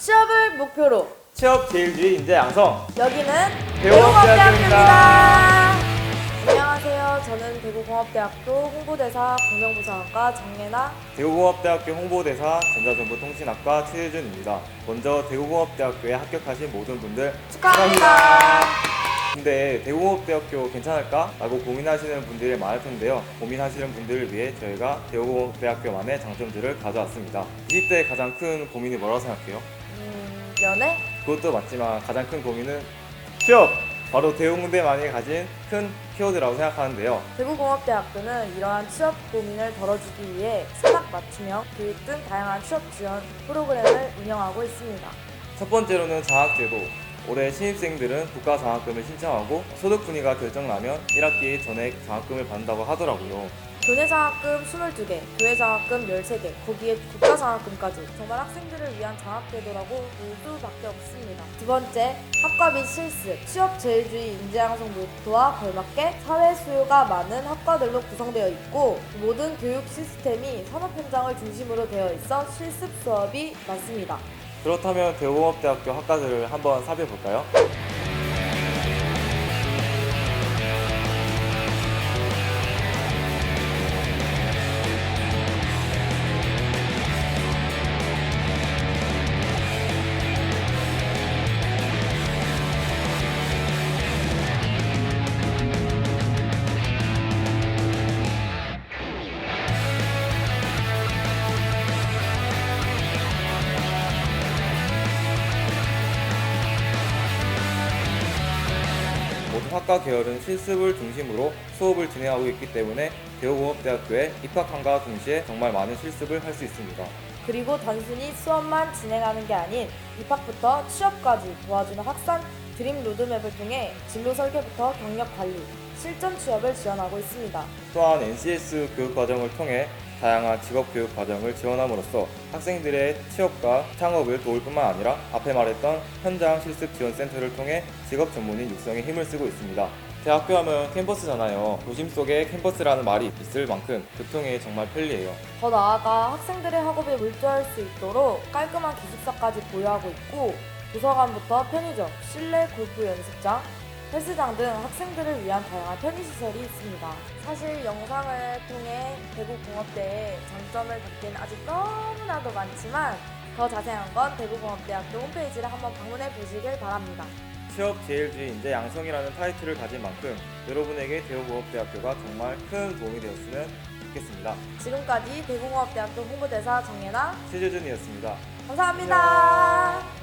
취업을 목표로 취업 제일주의 인재 양성 여기는 대구공업대학교입니다. 안녕하세요. 저는 대구공업대학교 홍보대사 공명부사학과 정예나 대구공업대학교 홍보대사 전자정보통신학과 최혜준입니다. 먼저 대구공업대학교에 합격하신 모든 분들 축하합니다. 근데 대구공업대학교 괜찮을까? 라고 고민하시는 분들이 많을 텐데요. 고민하시는 분들을 위해 저희가 대구공업대학교만의 장점들을 가져왔습니다. 20대의 가장 큰 고민이 뭐라고 생각해요? 음, 연애? 그것도 맞지만 가장 큰 고민은 취업! 바로 대웅대만이 가진 큰 키워드라고 생각하는데요. 대구공업대학교는 이러한 취업 고민을 덜어주기 위해 산학 맞춤형 교육 등 다양한 취업 지원 프로그램을 운영하고 있습니다. 첫 번째로는 장학제도. 올해 신입생들은 국가장학금을 신청하고 소득 분위가 결정나면 1학기 전액 장학금을 받는다고 하더라고요. 교내장학금 22개, 교회장학금 13개, 거기에 국가장학금까지 정말 학생들을 위한 장학제도라고 볼 수밖에 없습니다. 두 번째, 학과 및 실습, 취업 제일주의 인재양성 모토와 걸맞게 사회 수요가 많은 학과들로 구성되어 있고 모든 교육 시스템이 산업 현장을 중심으로 되어 있어 실습 수업이 많습니다. 그렇다면 대구공업대학교 학과들을 한번 살펴볼까요? 모든 학과 계열은 실습을 중심으로 수업을 진행하고 있기 때문에 대구공업대학교에 입학함과 동시에 정말 많은 실습을 할 수 있습니다. 그리고 단순히 수업만 진행하는 게 아닌 입학부터 취업까지 도와주는 학산 드림 로드맵을 통해 진로 설계부터 경력 관리, 실전 취업을 지원하고 있습니다. 또한 NCS 교육 과정을 통해 다양한 직업 교육 과정을 지원함으로써 학생들의 취업과 창업을 도울 뿐만 아니라 앞에 말했던 현장 실습 지원 센터를 통해 직업 전문인 육성에 힘을 쓰고 있습니다. 대학교 하면 캠퍼스잖아요. 도심 속에 캠퍼스라는 말이 있을 만큼 교통이 정말 편리해요. 더 나아가 학생들의 학업에 몰두할 수 있도록 깔끔한 기숙사까지 보유하고 있고 도서관부터 편의점, 실내 골프 연습장, 헬스장 등 학생들을 위한 다양한 편의시설이 있습니다. 사실 영상을 통해 대구 공업대의 장점을 듣기는 아직 너무나도 많지만 더 자세한 건 대구공업대학교 홈페이지를 한번 방문해 보시길 바랍니다. 취업 제일주의 인재 양성이라는 타이틀을 가진 만큼 여러분에게 대구공업대학교가 정말 큰 도움이 되었으면 좋겠습니다. 지금까지 대구공업대학교 홍보대사 정예나 최재준이었습니다. 감사합니다.